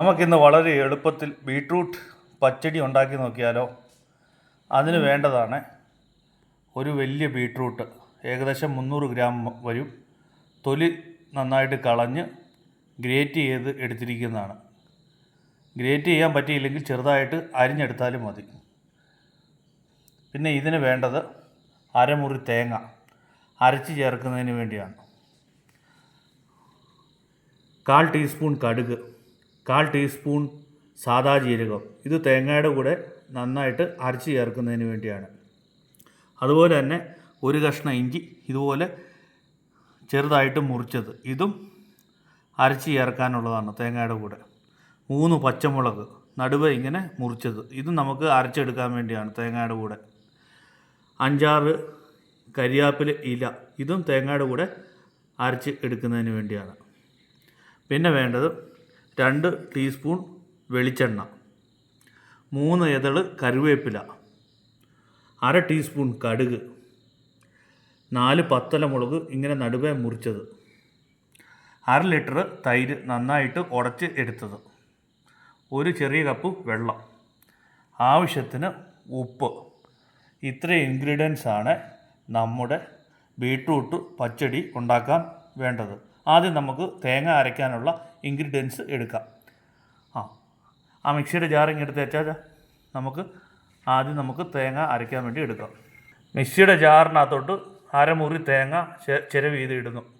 നമുക്കിന്ന് വളരെ എളുപ്പത്തിൽ ബീട്രൂട്ട് പച്ചടി ഉണ്ടാക്കി നോക്കിയാലോ? അതിന് വേണ്ടതാണ് ഒരു വലിയ ബീട്രൂട്ട്. ഏകദേശം മുന്നൂറ് ഗ്രാം വരും. തൊലി നന്നായിട്ട് കളഞ്ഞ് ഗ്രേറ്റ് ചെയ്ത് എടുത്തിരിക്കുന്നതാണ്. ഗ്രേറ്റ് ചെയ്യാൻ പറ്റിയില്ലെങ്കിൽ ചെറുതായിട്ട് അരിഞ്ഞെടുത്താലും മതി. പിന്നെ ഇതിന് വേണ്ടത് അരമുറി തേങ്ങ അരച്ച് ചേർക്കുന്നതിന് വേണ്ടിയാണ്. കാൽ ടീസ്പൂൺ കടുക്. കാൽ ടീസ്പൂൺ സാദാ ജീരകം. ഇത് തേങ്ങയുടെ കൂടെ നന്നായിട്ട് അരച്ച് ചേർക്കുന്നതിന് വേണ്ടിയാണ്. അതുപോലെ തന്നെ ഒരു കഷ്ണം ഇഞ്ചി ഇതുപോലെ ചെറുതായിട്ട് മുറിച്ചത്. ഇതും അരച്ച് ചേർക്കാനുള്ളതാണ് തേങ്ങയുടെ കൂടെ. മൂന്ന് പച്ചമുളക് നടുവ് ഇങ്ങനെ മുറിച്ചത്. ഇതും നമുക്ക് അരച്ചെടുക്കാൻ വേണ്ടിയാണ് തേങ്ങയുടെ കൂടെ. അഞ്ചാറ് കരിയാപ്പില ഇല ഇതും തേങ്ങയുടെ കൂടെ അരച്ച് എടുക്കുന്നതിന് വേണ്ടിയാണ്. പിന്നെ വേണ്ടത് രണ്ട് ടീസ്പൂൺ വെളിച്ചെണ്ണ. മൂന്ന് ഇതൾ കരുവേപ്പില അര ടീസ്പൂൺ കടുക്. നാല് പത്തല മുളക് ഇങ്ങനെ നടുവേ മുറിച്ചത്. അര ലിറ്റർ തൈര് നന്നായിട്ട് ഉടച്ച് എടുത്തത്. ഒരു ചെറിയ കപ്പ് വെള്ളം. ആവശ്യത്തിന് ഉപ്പ്. ഇൻഗ്രീഡിയൻസ് ആണ് നമ്മുടെ ബീട്രൂട്ട് പച്ചടി ഉണ്ടാക്കാൻ വേണ്ടത്. ആദ്യം നമുക്ക് തേങ്ങ അരയ്ക്കാനുള്ള ഇൻഗ്രീഡിയൻസ് എടുക്കാം. ആ ആ മിക്സിയുടെ ജാറിങ് എടുത്ത് വെച്ചാൽ നമുക്ക് ആദ്യം നമുക്ക് തേങ്ങ അരയ്ക്കാൻ വേണ്ടി എടുക്കാം. മിക്സിയുടെ ജാറിനകത്തോട്ട് അരമുറി തേങ്ങ ചിരവ് ചെയ്ത് ഇടുന്നു.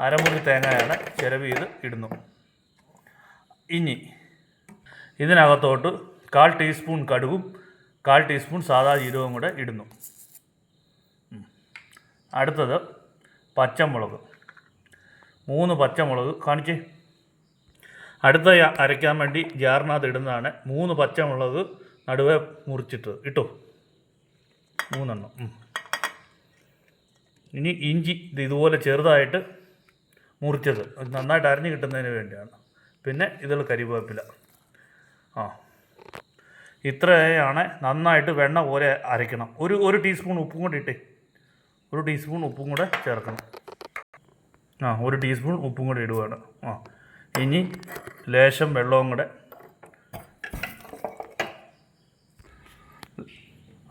അരമുറി തേങ്ങയാണ് ചിരവ് ചെയ്ത് ഇടുന്നു. ഇനി ഇതിനകത്തോട്ട് കാൽ ടീസ്പൂൺ കടുകും കാൽ ടീസ്പൂൺ സാധാ ജീരകവും കൂടെ ഇടുന്നു. അടുത്തത് പച്ചമുളക്. മൂന്ന് പച്ചമുളക് കാണിച്ചേ. അടുത്ത അരയ്ക്കാൻ വേണ്ടി ജാറിനകത്ത് ഇടുന്നതാണ്. മൂന്ന് പച്ചമുളക് നടുവേ മുറിച്ചിട്ട് ഇട്ടോ. മൂന്നെണ്ണം. ഇനി ഇഞ്ചി ഇത് ഇതുപോലെ ചെറുതായിട്ട് മുറിച്ചത്. നന്നായിട്ട് അരഞ്ഞ് കിട്ടുന്നതിന് വേണ്ടിയാണ്. പിന്നെ ഇതിൽ കരിവേപ്പില. ആ. ഇത്രയാണ് നന്നായിട്ട് വെണ്ണ പോലെ അരയ്ക്കണം. ഒരു ഒരു ടീസ്പൂൺ ഉപ്പും കൂടി ഇട്ടേ. ഒരു ടീസ്പൂൺ ഉപ്പും കൂടെ ചേർക്കണം. ആ ഒരു ടീസ്പൂൺ ഉപ്പും കൂടെ ഇടുകയാണ് ആ ഇനി ലേശം വെള്ളവും കൂടെ.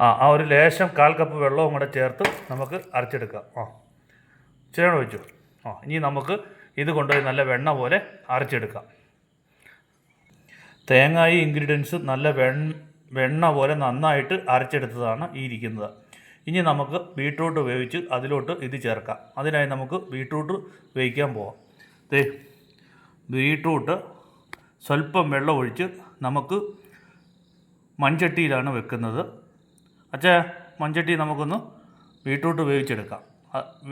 ആ ആ ഒരു ലേശം കാൽ കപ്പ് വെള്ളവും കൂടെ ചേർത്ത് നമുക്ക് അരച്ചെടുക്കാം. ആ ചേണ വെച്ചു ആ ഇനി നമുക്ക് ഇത് കൊണ്ടുപോയി നല്ല വെണ്ണ പോലെ അരച്ചെടുക്കാം. തേങ്ങായി ഇൻഗ്രീഡിയൻസ് നല്ല വെണ്ണ പോലെ നന്നായിട്ട് അരച്ചെടുത്തതാണ് ഈ ഇരിക്കുന്നത്. ഇനി നമുക്ക് ബീട്രൂട്ട് വേവിച്ച് അതിലോട്ട് ഇത് ചേർക്കാം. അതിനായി നമുക്ക് ബീട്രൂട്ട് വേവിക്കാൻ പോവാം. ദേ ബീട്രൂട്ട് സ്വല്പം വെള്ളം ഒഴിച്ച് നമുക്ക് മൺചട്ടിയിലാണ് വെക്കുന്നത്. അച്ഛാ മൺചട്ടി നമുക്കൊന്ന് ബീട്രൂട്ട് വേവിച്ചെടുക്കാം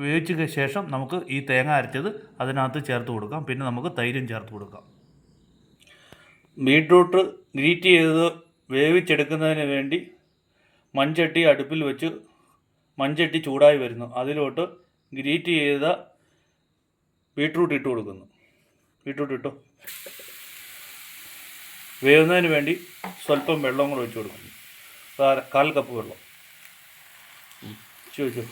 വേവിച്ചതിന് ശേഷം നമുക്ക് ഈ തേങ്ങ അരച്ചത് അതിനകത്ത് ചേർത്ത് കൊടുക്കാം. പിന്നെ നമുക്ക് തൈരും ചേർത്ത് കൊടുക്കാം. ബീട്രൂട്ട് ഗ്രീറ്റ് ചെയ്ത് വേവിച്ചെടുക്കുന്നതിന് വേണ്ടി മൺചട്ടി അടുപ്പിൽ വെച്ച് മൺചട്ടി ചൂടായി വരുന്നു. അതിലോട്ട് ഗ്രീറ്റ് ചെയ്ത ബീട്രൂട്ട് ഇട്ട് കൊടുക്കുന്നു. ബീട്രൂട്ട് ഇട്ടു? വേവുന്നതിന് വേണ്ടി സ്വല്പം വെള്ളം കൂടെ ഒഴിച്ച് കൊടുക്കുന്നു. കാൽ കപ്പ് വെള്ളം. ചോദിച്ചു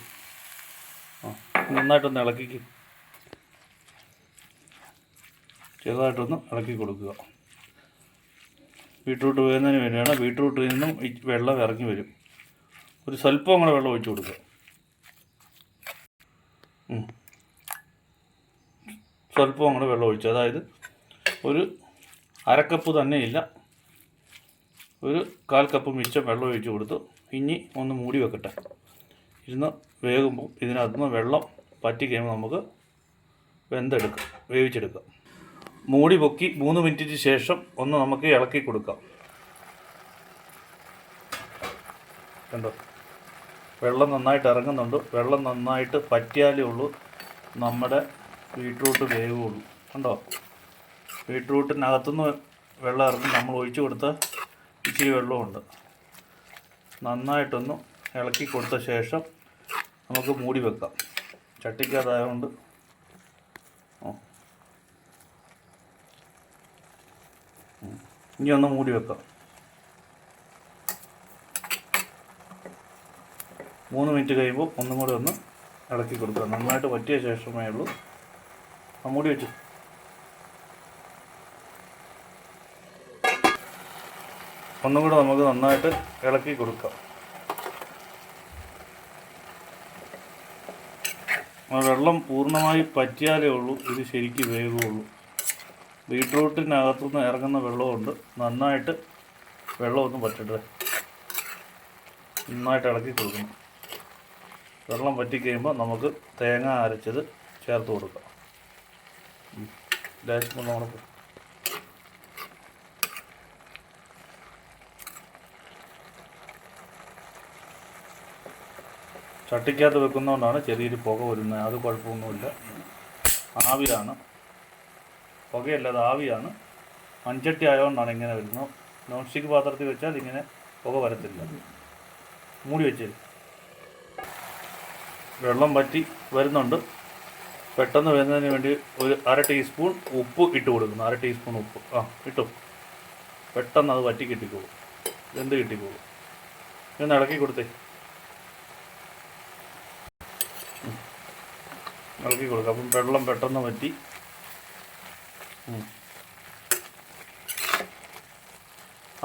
ആ നന്നായിട്ടൊന്ന് ഇളക്കിക്കും. ചെറുതായിട്ടൊന്ന് ഇളക്കി കൊടുക്കുക. ബീട്രൂട്ട് വേവുന്നതിന് വേണ്ടിയാണ് ബീട്രൂട്ടിൽ നിന്നും വെള്ളം ഇറങ്ങി വരും. ഒരു സ്വല്പം അങ്ങനെ വെള്ളം ഒഴിച്ചു കൊടുക്കുക. സ്വല്പം അങ്ങനെ വെള്ളം ഒഴിച്ചു. അതായത് ഒരു അരക്കപ്പ് തന്നെ ഇല്ല ഒരു കാൽ കപ്പ് മിച്ചം വെള്ളം ഒഴിച്ച് കൊടുത്തു. ഇനി ഒന്ന് മൂടി വെക്കട്ടെ. ഇരുന്ന് വേകുമ്പോൾ ഇതിനകത്തുനിന്ന് വെള്ളം പറ്റി കഴിയുമ്പോൾ നമുക്ക് വെന്തെടുക്കാം. വേവിച്ചെടുക്കാം. മൂടി പൊക്കി മൂന്ന് മിനിറ്റിന് ശേഷം ഒന്ന് നമുക്ക് ഇളക്കി കൊടുക്കാം. കണ്ടോ? വെള്ളം നന്നായിട്ട് ഇറങ്ങുന്നുണ്ട്. വെള്ളം നന്നായിട്ട് പറ്റിയാലേ ഉള്ളൂ. നമ്മുടെ ബീട്രൂട്ട് വേവുള്ളൂ. കണ്ടോ? ബീട്രൂട്ടിനകത്തുനിന്ന് വെള്ളം ഇറങ്ങി നമ്മൾ ഒഴിച്ചു കൊടുത്ത ഇച്ചിരി വെള്ളമുണ്ട്. നന്നായിട്ടൊന്ന് ഇളക്കി കൊടുത്ത ശേഷം നമുക്ക് മൂടി വെക്കാം. ചട്ടിക്കാതായതുകൊണ്ട്. ഇനി ഒന്ന് മൂടി വെക്കാം. മൂന്ന് മിനിറ്റ് കഴിയുമ്പോൾ ഒന്നും കൂടെ ഒന്ന് ഇളക്കി കൊടുക്കുക. നന്നായിട്ട് പറ്റിയ ശേഷമേ ഉള്ളൂ. മൂടി വെച്ചു. ഒന്നും കൂടെ നമുക്ക് നന്നായിട്ട് ഇളക്കി കൊടുക്കാം. വെള്ളം പൂർണമായി പറ്റിയാലേ ഉള്ളൂ. ഇത് ശരിക്ക് വേകുള്ളൂ ബീട്രൂട്ടിനകത്തുനിന്ന് ഇറങ്ങുന്ന വെള്ളമുണ്ട്. നന്നായിട്ട് വെള്ളമൊന്നും പറ്റട്ടെ നന്നായിട്ട് ഇളക്കി കൊടുക്കണം. വെള്ളം വറ്റിക്കഴിയുമ്പോൾ നമുക്ക് തേങ്ങ അരച്ചത് ചേർത്ത് കൊടുക്കാം. ലേശം ഒന്ന് ചട്ടിക്കകത്ത് വെക്കുന്നതുകൊണ്ടാണ് ചെറിയൊരു പുക വരുന്നത്. അത് കുഴപ്പമൊന്നുമില്ല. ആവിയാണ്. പുകയല്ല അത് ആവിയാണ്. മൺചട്ടി ആയതുകൊണ്ടാണ് ഇങ്ങനെ വരുന്നത്. നോൺസ്റ്റിക്ക് പാത്രത്തിൽ വെച്ചാൽ ഇങ്ങനെ പുക വരത്തില്ല. മൂടി വെച്ചേ വെള്ളം വറ്റി വരുന്നുണ്ട്. പെട്ടെന്ന് വരുന്നതിന് വേണ്ടി ഒരു അര ടീസ്പൂൺ ഉപ്പ് ഇട്ട് കൊടുക്കുന്നു. അര ടീസ്പൂൺ ഉപ്പ്. ആ ഇട്ടു. പെട്ടെന്ന് അത് വറ്റി കിട്ടിക്കോളും. എന്ത് കിട്ടിക്കോളും. ഇതൊന്ന് ഇളക്കി കൊടുത്തേ. ഇളക്കി കൊടുക്കുക അപ്പം വെള്ളം പെട്ടെന്ന് വറ്റി.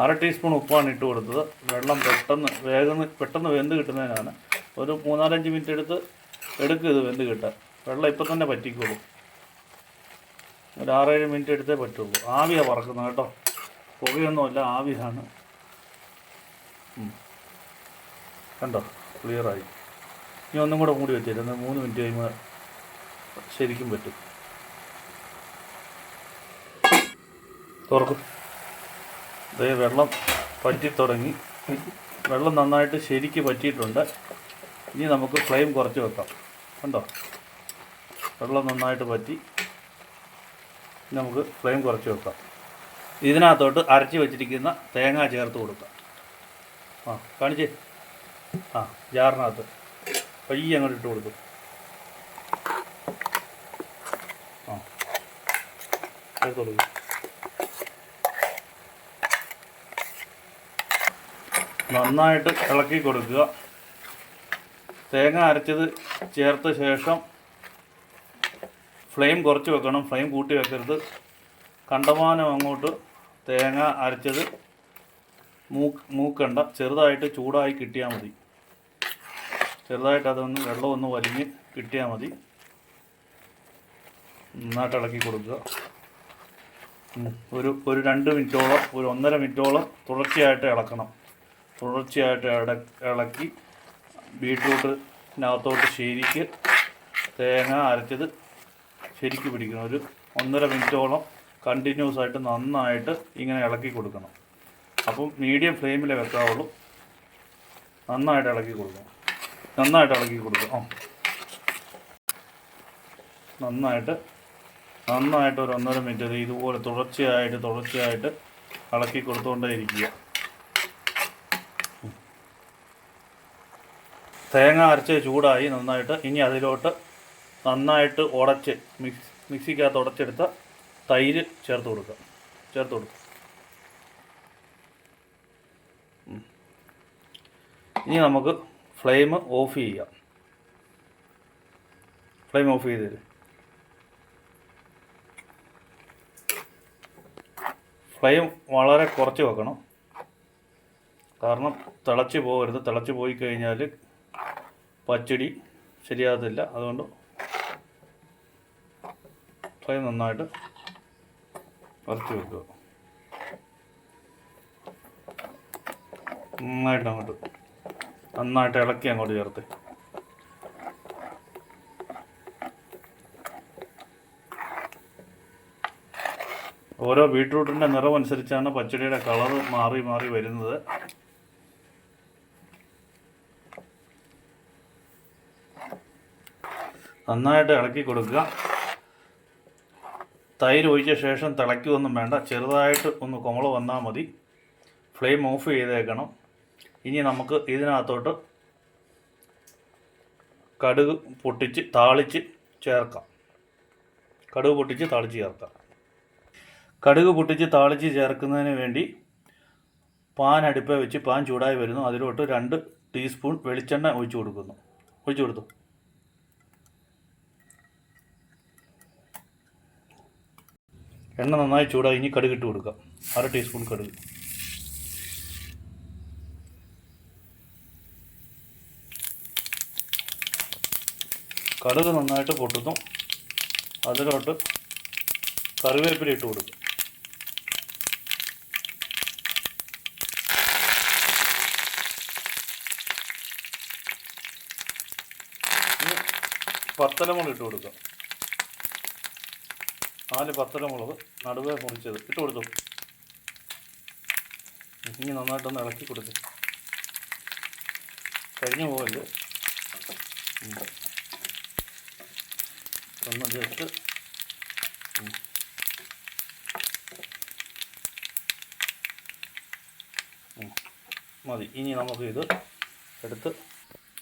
അര ടീസ്പൂൺ ഉപ്പാണ് ഇട്ട് കൊടുത്തത്. വെള്ളം പെട്ടെന്ന് വേഗം പെട്ടെന്ന് വെന്ത് കിട്ടുന്നതിനാണ് ഒരു മൂന്നാലഞ്ച് മിനിറ്റ് എടുത്ത് എടുക്കുക ഇത് വെന്ത് കിട്ടാൻ. വെള്ളം ഇപ്പം തന്നെ പറ്റിക്കോളൂ. ഒരു ആറേഴ് മിനിറ്റ് എടുത്തേ പറ്റുള്ളൂ. ആവിയാണ് പറക്കുന്നത് കേട്ടോ. പുകയൊന്നുമല്ല ആവിയാണ്. കണ്ടോ? ക്ലിയറായി ഇനി ഒന്നും കൂടെ മൂടി വെച്ചിരുന്നു മൂന്ന് മിനിറ്റ് കഴിയുമ്പോൾ ശരിക്കും പറ്റും. തുറക്കും. ഇതേ വെള്ളം പറ്റി തുടങ്ങി വെള്ളം നന്നായിട്ട് ശരിക്ക് പറ്റിയിട്ടുണ്ട്. ഇനി നമുക്ക് ഫ്ലെയിം കുറച്ച് വെക്കാം. കണ്ടോ? വെള്ളം നന്നായിട്ട് പറ്റി നമുക്ക് ഫ്ലെയിം കുറച്ച് വെക്കാം. ഇതിനകത്തോട്ട് അരച്ച് വെച്ചിരിക്കുന്ന തേങ്ങ ചേർത്ത് കൊടുക്കാം. ആ കാണിച്ച്? ആ ജാറിനകത്ത്. പയ്യെ അങ്ങോട്ട് ഇട്ട് കൊടുക്കും. ആ ചേർത്ത് കൊടുക്കും. നന്നായിട്ട് ഇളക്കി കൊടുക്കുക. തേങ്ങ അരച്ചത് ചേർത്ത ശേഷം ഫ്ലെയിം കുറച്ച് വെക്കണം. ഫ്ലെയിം കൂട്ടി വെക്കരുത്. കണ്ടമാനം അങ്ങോട്ട് തേങ്ങ അരച്ചത് മൂക്ക് മൂക്കണ്ട. ചെറുതായിട്ട് ചൂടായി കിട്ടിയാൽ മതി. ചെറുതായിട്ട് അതൊന്ന് വെള്ളം ഒന്ന് വലിഞ്ഞ് കിട്ടിയാൽ മതി. നന്നായിട്ട് ഇളക്കി കൊടുക്കുക. ഒരു ഒരു രണ്ട് മിനിറ്റോളം ഒരു ഒന്നര മിനിറ്റോളം തുടർച്ചയായിട്ട് ഇളക്കണം. തുടർച്ചയായിട്ട് ഇളക്കി ബീട്രൂട്ടിനകത്തോട്ട് ശരിക്ക് തേങ്ങ അരച്ചത് ശരിക്ക് പിടിക്കണം. ഒരു ഒന്നര മിനിറ്റോളം കണ്ടിന്യൂസ് ആയിട്ട് നന്നായിട്ട് ഇങ്ങനെ ഇളക്കി കൊടുക്കണം. അപ്പം മീഡിയം ഫ്ലെയിമിലേ വെക്കാവുള്ളൂ. നന്നായിട്ട് ഇളക്കി കൊടുക്കണം. നന്നായിട്ട് ഇളക്കി കൊടുക്കണം. നന്നായിട്ട് നന്നായിട്ട് ഒരു ഒന്നര മിനിറ്റ് ഇതുപോലെ തുടർച്ചയായിട്ട് തുടർച്ചയായിട്ട് ഇളക്കി കൊടുത്തുകൊണ്ടേ ഇരിക്കുക. തേങ്ങ അരച്ച് ചൂടായി നന്നായിട്ട് ഇനി അതിലോട്ട് നന്നായിട്ട് ഉടച്ച് മിക്സ് മിക്സിക്കകത്ത് ഉടച്ചെടുത്ത തൈര് ചേർത്ത് കൊടുക്കുക. ചേർത്ത് കൊടുക്കുക. ഇനി നമുക്ക് ഫ്ലെയിം ഓഫ് ചെയ്യാം. ഫ്ലെയിം ഓഫ് ചെയ്ത് തരും. ഫ്ലെയിം വളരെ കുറച്ച് വെക്കണം. കാരണം തിളച്ച് പോകരുത്. തിളച്ച് പോയി കഴിഞ്ഞാൽ പച്ചടി ശരിയാകത്തില്ല. അതുകൊണ്ട് ഫ്ലെയിം നന്നായിട്ട് വറുത്തി വെക്കുക. നന്നായിട്ട് അങ്ങോട്ട് നന്നായിട്ട് ഇളക്കി അങ്ങോട്ട് ചേർത്ത്. ഓരോ ബീട്രൂട്ടിന്റെ നിറം അനുസരിച്ചാണ് പച്ചടിയുടെ കളർ മാറി മാറി വരുന്നത്. നന്നായിട്ട് ഇളക്കി കൊടുക്കുക. തൈര് ഒഴിച്ച ശേഷം തിളയ്ക്കുകയൊന്നും വേണ്ട. ചെറുതായിട്ട് ഒന്ന് കുമള വന്നാൽ മതി. ഫ്ലെയിം ഓഫ് ചെയ്തേക്കണം. ഇനി നമുക്ക് ഇതിനകത്തോട്ട് കടുക് പൊട്ടിച്ച് താളിച്ച് ചേർക്കാം. കടുക് പൊട്ടിച്ച് താളിച്ച് ചേർക്കാം. കടുക് പൊട്ടിച്ച് താളിച്ച് ചേർക്കുന്നതിന് വേണ്ടി പാൻ അടുപ്പേ വെച്ച് പാൻ ചൂടായി വരുന്നു. അതിലോട്ട് രണ്ട് ടീസ്പൂൺ വെളിച്ചെണ്ണ ഒഴിച്ചു കൊടുക്കുന്നു. ഒഴിച്ചു കൊടുത്തു. എണ്ണ നന്നായി ചൂടായി ഇനി കടുക് ഇട്ട് കൊടുക്കാം. അര ടീസ്പൂൺ കടുക്. കടുക് നന്നായിട്ട് പൊട്ടുന്നു. അതിലോട്ട് കറിവേപ്പില ഇട്ട് കൊടുക്കും. പത്തലമുള ഇട്ട് കൊടുക്കാം. നാല് പത്തരമുളക് നടുവേ മുറിച്ചത് ഇട്ട് കൊടുത്തു. ഇനി നന്നായിട്ടൊന്ന് ഇളക്കി കൊടുത്തു കഴിഞ്ഞു പോകരുത്. ഒന്ന് ജസ്റ്റ്. മതി. ഇനി നമുക്ക് ഇത് എടുത്ത്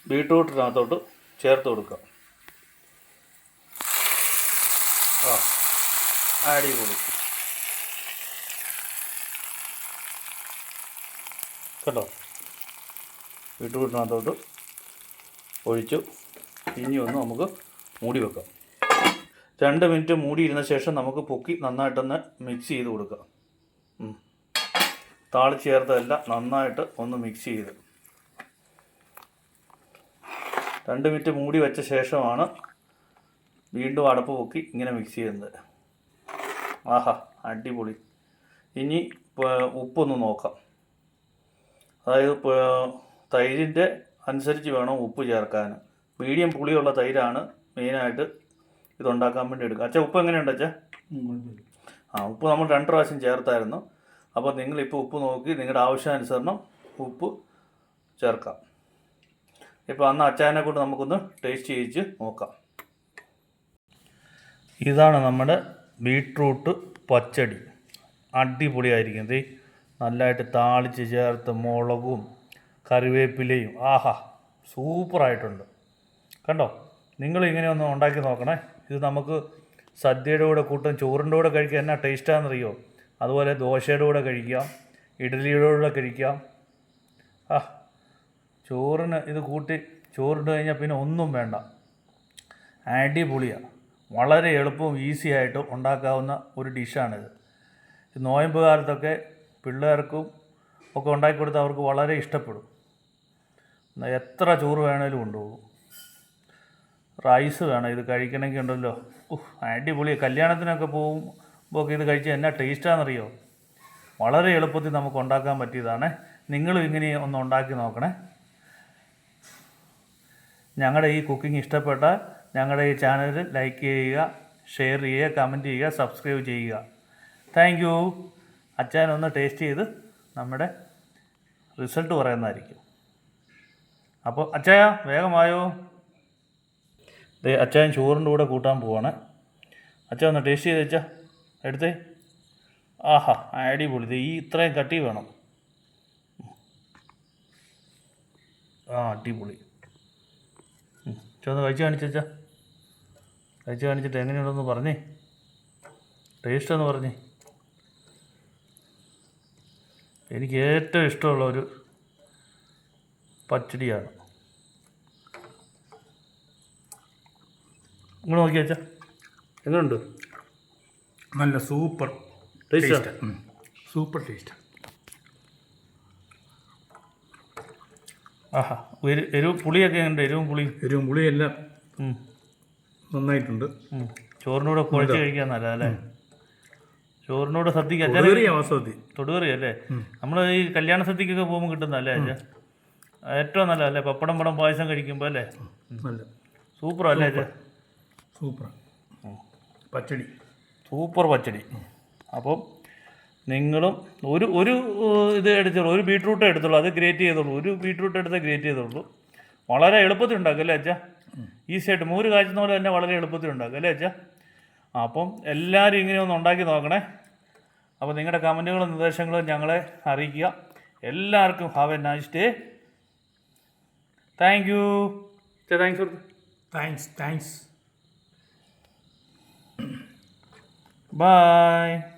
ബീട്രൂട്ടിനകത്തോട്ട് ചേർത്ത് കൊടുക്കാം. ആ. അടിപൊളി കേട്ടോ ബീട്രൂട്ടിനകത്തോട്ട് ഒഴിച്ചു. ഇനി ഒന്ന് നമുക്ക് മൂടി വെക്കാം. രണ്ട് മിനിറ്റ് മൂടിയിരുന്ന ശേഷം നമുക്ക് പൊക്കി നന്നായിട്ടൊന്ന് മിക്സ് ചെയ്ത് കൊടുക്കാം. താളി ചേർത്തതെല്ലാം നന്നായിട്ട് ഒന്ന് മിക്സ് ചെയ്ത്. രണ്ട് മിനിറ്റ് മൂടി വെച്ച ശേഷമാണ് വീണ്ടും അടപ്പ് പൊക്കി ഇങ്ങനെ മിക്സ് ചെയ്യുന്നത്. ആഹാ അടിപൊളി. ഇനി ഉപ്പൊന്ന് നോക്കാം. അതായത് തൈരിന്റെ അനുസരിച്ച് വേണം ഉപ്പ് ചേർക്കാൻ മീഡിയം പുളിയുള്ള തൈരാണ് മെയിനായിട്ട് ഇതുണ്ടാക്കാൻ വേണ്ടി എടുക്കുക. അച്ഛാ ഉപ്പ് എങ്ങനെയുണ്ട് അച്ഛാ? ആ ഉപ്പ് നമ്മൾ രണ്ട് പ്രാവശ്യം ചേർത്തായിരുന്നു. അപ്പോൾ നിങ്ങളിപ്പോൾ ഉപ്പ് നോക്കി നിങ്ങളുടെ ആവശ്യാനുസരണം ഉപ്പ് ചേർക്കാം. ഇപ്പോൾ അന്ന് അച്ചായനെ കൊണ്ട് നമുക്കൊന്ന് ടേസ്റ്റ് ചെയ്യിച്ച് നോക്കാം. ഇതാണ് നമ്മുടെ ബീട്രൂട്ട് പച്ചടി. അടിപൊളിയായിരിക്കും ഇത് നല്ലതായിട്ട് താളിച്ച് ചേർത്ത് മുളകും കറിവേപ്പിലയും. ആഹാ സൂപ്പറായിട്ടുണ്ട്. കണ്ടോ? നിങ്ങൾ ഇങ്ങനെ ഒന്ന് ഉണ്ടാക്കി നോക്കണേ. ഇത് നമുക്ക് സദ്യയുടെ കൂടെ കൂട്ടും ചോറിന്റെ കൂടെ കഴിക്കാൻ എന്നാ ടേസ്റ്റാണെന്നറിയോ അതുപോലെ ദോശയുടെ കൂടെ കഴിക്കാം ഇഡ്ഡലിയുടെ കൂടെ കഴിക്കാം. ആ ചോറിന് ഇത് കൂട്ടി ചോറിട്ട് കഴിഞ്ഞാൽ പിന്നെ ഒന്നും വേണ്ട. അടിപൊളിയാണ് വളരെ എളുപ്പവും ഈസി ആയിട്ട് ഉണ്ടാക്കാവുന്ന ഒരു ഡിഷാണിത്. നോയമ്പ് കാലത്തൊക്കെ പിള്ളേർക്കും ഒക്കെ ഉണ്ടാക്കി കൊടുത്താൽ അവർക്ക് വളരെ ഇഷ്ടപ്പെടും. എത്ര ചോറ് വേണേലും കൊണ്ടുപോകും. റൈസ് വേണം ഇത് കഴിക്കണമെങ്കിൽ ഉണ്ടല്ലോ. അടിപൊളി. കല്യാണത്തിനൊക്കെ പോകുമ്പോൾ ഒക്കെ ഇത് കഴിച്ചാൽ എന്നാ ടേസ്റ്റാണെന്നറിയോ? വളരെ എളുപ്പത്തിൽ നമുക്ക് ഉണ്ടാക്കാൻ പറ്റിയതാണ്. നിങ്ങളും ഇങ്ങനെ ഒന്ന് ഉണ്ടാക്കി നോക്കണേ. ഞങ്ങളുടെ ഈ കുക്കിംഗ് ഇഷ്ടപ്പെട്ടാൽ ഞങ്ങളുടെ ഈ ചാനൽ ലൈക്ക് ചെയ്യുക ഷെയർ ചെയ്യുക കമന്റ് ചെയ്യുക സബ്സ്ക്രൈബ് ചെയ്യുക. താങ്ക് യു അച്ചാൻ ഒന്ന് ടേസ്റ്റ് ചെയ്ത് നമ്മുടെ റിസൾട്ട് പറയുന്നതായിരിക്കും. അപ്പോൾ അച്ചായ വേഗമായോ ദേ അച്ചായൻ ചോറിന്റെ കൂടെ കൂട്ടാൻ പോവാണ്. അച്ഛ ഒന്ന് ടേസ്റ്റ് ചെയ്ത് അച്ഛാ. എടുത്തേ. ആഹാ അടിപൊളി. ദേ ഈ ഇത്രയും കട്ടി വേണം. ആ അടിപൊളി. ചോന്ന് കഴിച്ച് കാണിച്ചാ കഴിച്ച് കാണിച്ചിട്ട് എങ്ങനെയുണ്ടെന്ന് പറഞ്ഞേ. ടേസ്റ്റ് എന്ന് പറഞ്ഞേ. എനിക്ക് ഏറ്റവും ഇഷ്ടമുള്ള ഒരു പച്ചടിയാണ്. നിങ്ങൾ നോക്കി എങ്ങനെയുണ്ട് നല്ല സൂപ്പർ ടേസ്റ്റാ സൂപ്പർ ടേസ്റ്റ് ആഹാ എരു എരിവ് പുളിയൊക്കെ ഉണ്ട് എരിവും പുളിയും? എരിവും പുളിയെല്ലാം നന്നായിട്ടുണ്ട്. ചോറിനോട് കുഴച്ച് കഴിക്കാൻ നല്ല അല്ലേ ചോറിനോട് സദ്യക്ക് തൊടുകറി അല്ലേ? നമ്മൾ ഈ കല്യാണ സദ്യക്കൊക്കെ പോകുമ്പോൾ കിട്ടുന്നതല്ലേ അച്ഛാ ഏറ്റവും നല്ല അല്ലേ പപ്പടം പടം പായസം കഴിക്കുമ്പോൾ അല്ലേ? സൂപ്പർ അല്ലേ അച്ഛാ സൂപ്പർ. പച്ചടി. സൂപ്പർ പച്ചടി. അപ്പം നിങ്ങളും ഒരു ഒരു ഇത് എടുത്തോളൂ ഒരു ബീട്രൂട്ട് എടുത്തോളൂ അത് ഗ്രേറ്റ് ചെയ്തോളൂ. ഒരു ബീട്രൂട്ട് എടുത്ത് ഗ്രേറ്റ് ചെയ്തോളൂ. വളരെ എളുപ്പത്തിൽ ഉണ്ടാക്കും അല്ലേ അച്ഛാ ഈസി ആയിട്ട് മൂര് കാച്ചുന്ന പോലെ തന്നെ വളരെ എളുപ്പത്തിൽ ഉണ്ടാക്കും അല്ലേ അച്ഛാ? അപ്പം എല്ലാവരും ഇങ്ങനെ ഒന്ന് ഉണ്ടാക്കി നോക്കണേ. അപ്പോൾ നിങ്ങളുടെ കമന്റുകളും നിർദ്ദേശങ്ങളും ഞങ്ങളെ അറിയിക്കുക. എല്ലാവർക്കും have a nice day thank you thanks thanks thanks bye